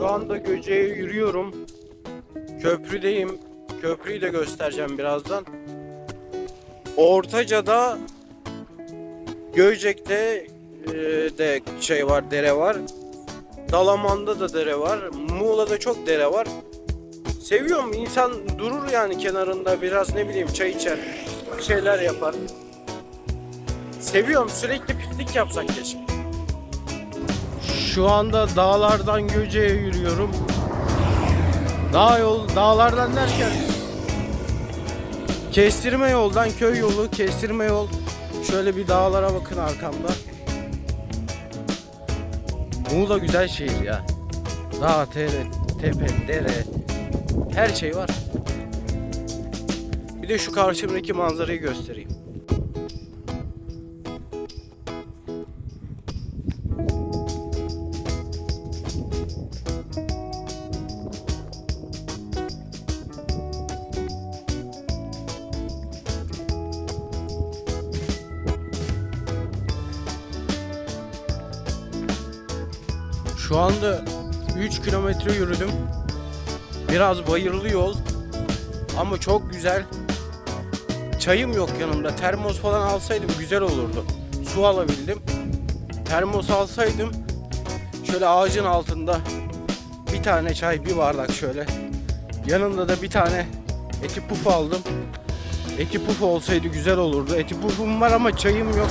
Şu anda Göce'ye yürüyorum. Köprüdeyim. Köprüyü de göstereceğim birazdan. Ortaca'da Göcek'te e, de şey var, dere var. Dalaman'da da dere var. Muğla'da çok dere var. Seviyorum. İnsan durur yani kenarında biraz ne bileyim çay içer. Şeyler yapar. Seviyorum. Sürekli piknik yapsak keşke. Şu anda dağlardan Göce'ye yürüyorum. Dağ yol, dağlardan derken kestirme yoldan köy yolu, kestirme yol. Şöyle bir dağlara bakın arkamda. Muğla güzel şehir ya. Dağ, tere, tepe, dere, her şey var. Bir de şu karşımdaki manzarayı göstereyim. Şu anda 3 kilometre yürüdüm. Biraz bayırlı yol. Ama çok güzel. Çayım yok yanımda. Termos falan alsaydım güzel olurdu. Su alabildim. Termos alsaydım şöyle ağacın altında bir tane çay, bir bardak şöyle. Yanında da bir tane eti puf aldım. Eti puf olsaydı güzel olurdu. Eti pufum var ama çayım yok.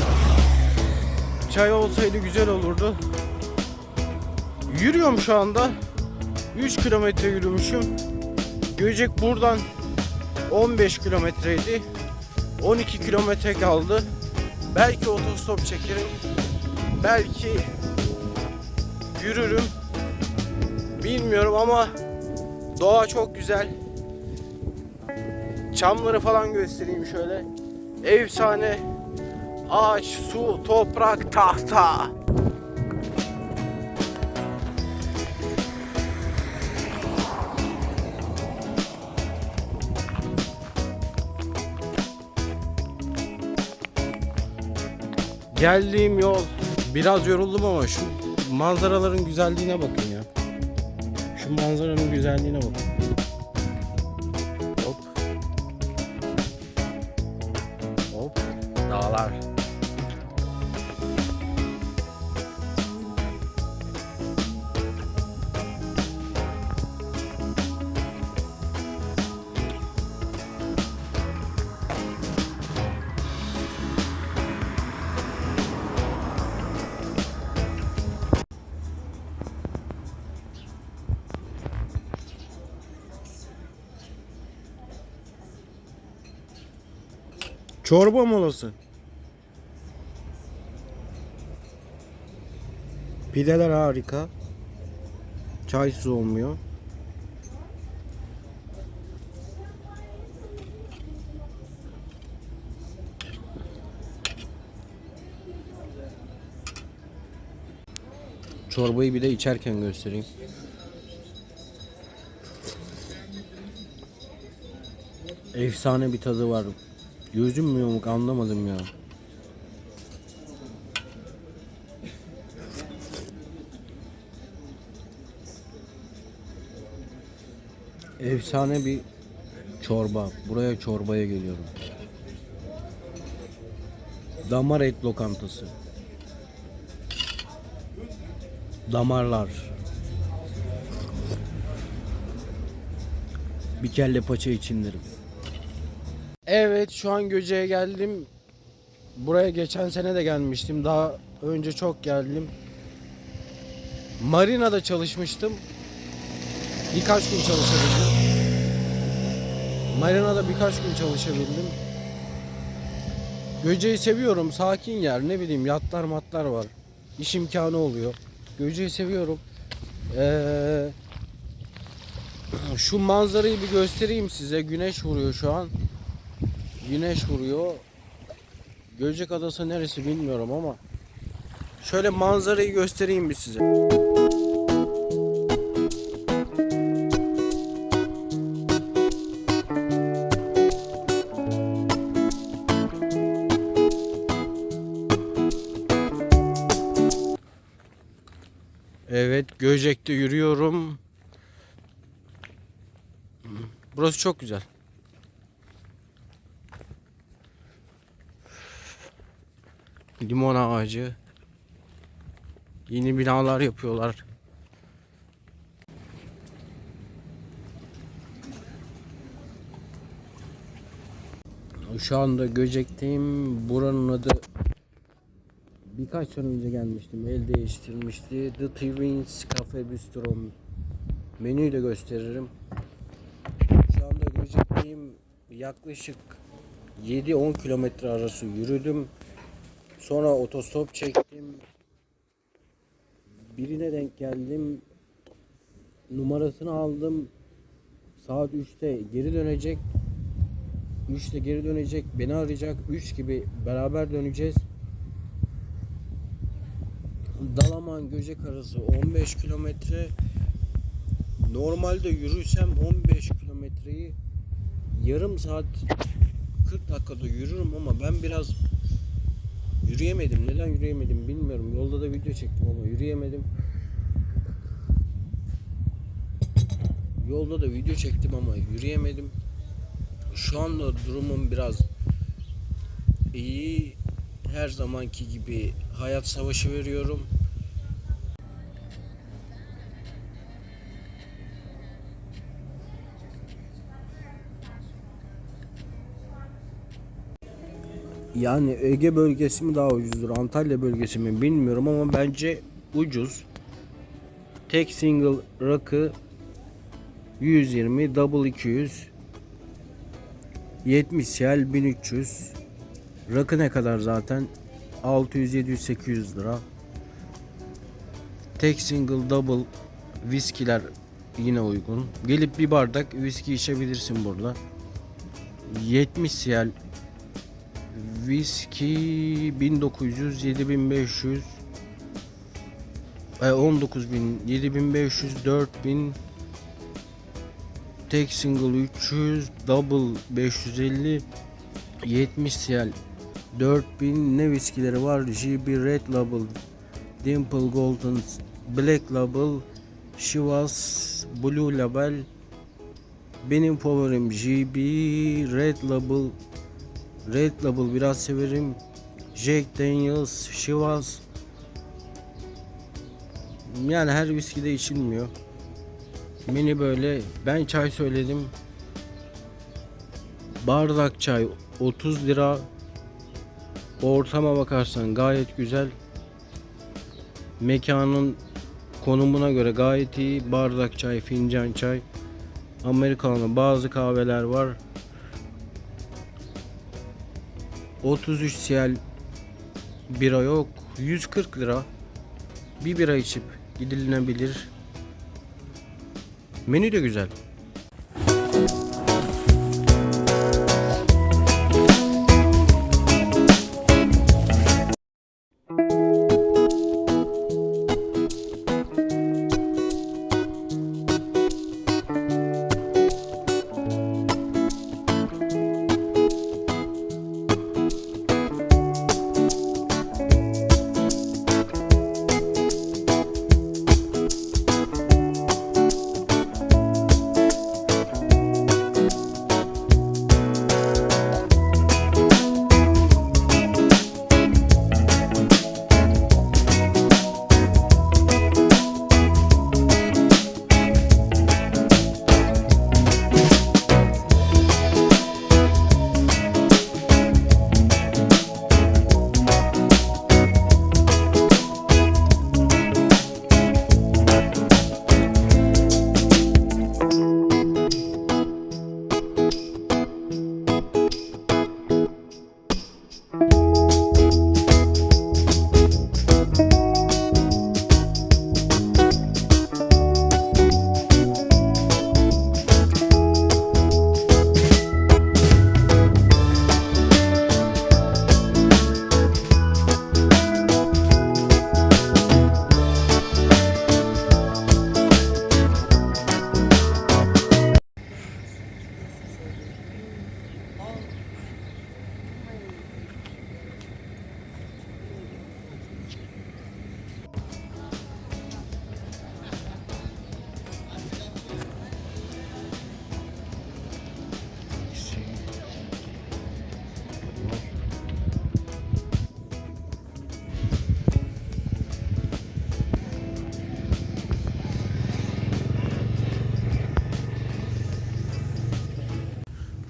Çay olsaydı güzel olurdu. Yürüyorum şu anda. 3 kilometre yürümüşüm. Göcek buradan 15 kilometreydi. 12 kilometre kaldı. Belki otostop çekerim. Belki yürürüm. Bilmiyorum ama doğa çok güzel. Çamları falan göstereyim şöyle. Efsane. Ağaç, su, toprak, tahta. Geldiğim yol biraz yoruldum ama şu manzaraların güzelliğine bakın ya. Şu manzaranın güzelliğine bakın. Hop. Hop. Dağlar. Çorba molası. Pideler harika. Çay su olmuyor. Çorbayı bir de içerken göstereyim. Efsane bir tadı var. Gözüm mü yamuk anlamadım ya. Efsane bir çorba. Buraya çorbaya geliyorum. Damar et lokantası. Damarlar. Bir kelle paça içindirim. Evet şu an Göce'ye geldim. Buraya geçen sene de gelmiştim. Daha önce çok geldim. Marina'da çalışmıştım. Birkaç gün çalışabildim. Marina'da birkaç gün çalışabildim. Göce'yi seviyorum. Sakin yer. Ne bileyim yatlar matlar var. İş imkanı oluyor. Göce'yi seviyorum. Ee, şu manzarayı bir göstereyim size. Güneş vuruyor şu an. Güneş vuruyor. Göcek Adası neresi bilmiyorum ama şöyle manzarayı göstereyim bir size. Evet, Göcek'te yürüyorum. Burası çok güzel. Limon ağacı. Yeni binalar yapıyorlar. Şu anda Göcek'teyim. Buranın adı birkaç sene önce gelmiştim. El değiştirmişti. The Twins Cafe Bistro. Menüyü de gösteririm. Şu anda Göcek'teyim. Yaklaşık 7-10 kilometre arası yürüdüm. Sonra otostop çektim. Birine denk geldim. Numarasını aldım. Saat 3'te geri dönecek. 3'te geri dönecek. Beni arayacak. 3 gibi beraber döneceğiz. Dalaman Göcek arası 15 kilometre. Normalde yürürsem 15 kilometreyi yarım saat 40 dakikada yürürüm ama ben biraz yürüyemedim. Neden yürüyemedim bilmiyorum. Yolda da video çektim ama yürüyemedim. Yolda da video çektim ama yürüyemedim. Şu anda durumum biraz iyi. Her zamanki gibi hayat savaşı veriyorum. Yani Ege bölgesi mi daha ucuzdur, Antalya bölgesi mi bilmiyorum ama bence ucuz. Tek single rakı 120, double 200, 70 siyel 1300. Rakı ne kadar zaten? 600, 700, 800 lira. Tek single double viskiler yine uygun. Gelip bir bardak viski içebilirsin burada. 70 siyel Viski 1900 7500 e, 19000 7500 4000 tek single 300 double 550 70 siyel 4000 ne viskileri var? JB Red Label Dimple Golden Black Label Chivas Blue Label. Benim favorim JB Red Label Red Label biraz severim. Jack Daniels, Chivas. Yani her viskide içilmiyor. Menü böyle. Ben çay söyledim. Bardak çay 30 lira. Ortama bakarsan gayet güzel. Mekanın konumuna göre gayet iyi. Bardak çay, fincan çay. Amerikanlı bazı kahveler var. 33 siyel bira yok. 140 lira. Bir bira içip gidilebilir. Menü de güzel.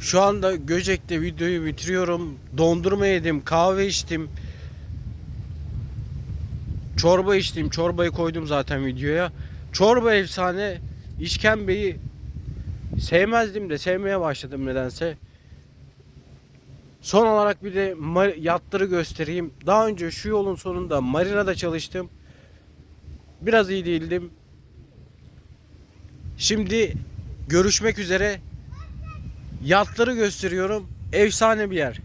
Şu anda Göcek'te videoyu bitiriyorum. Dondurma yedim, kahve içtim. Çorba içtim. Çorbayı koydum zaten videoya. Çorba efsane. İşkembeyi sevmezdim de sevmeye başladım nedense. Son olarak bir de yatları göstereyim. Daha önce şu yolun sonunda marinada çalıştım. Biraz iyi değildim. Şimdi görüşmek üzere. Yatları gösteriyorum. Efsane bir yer.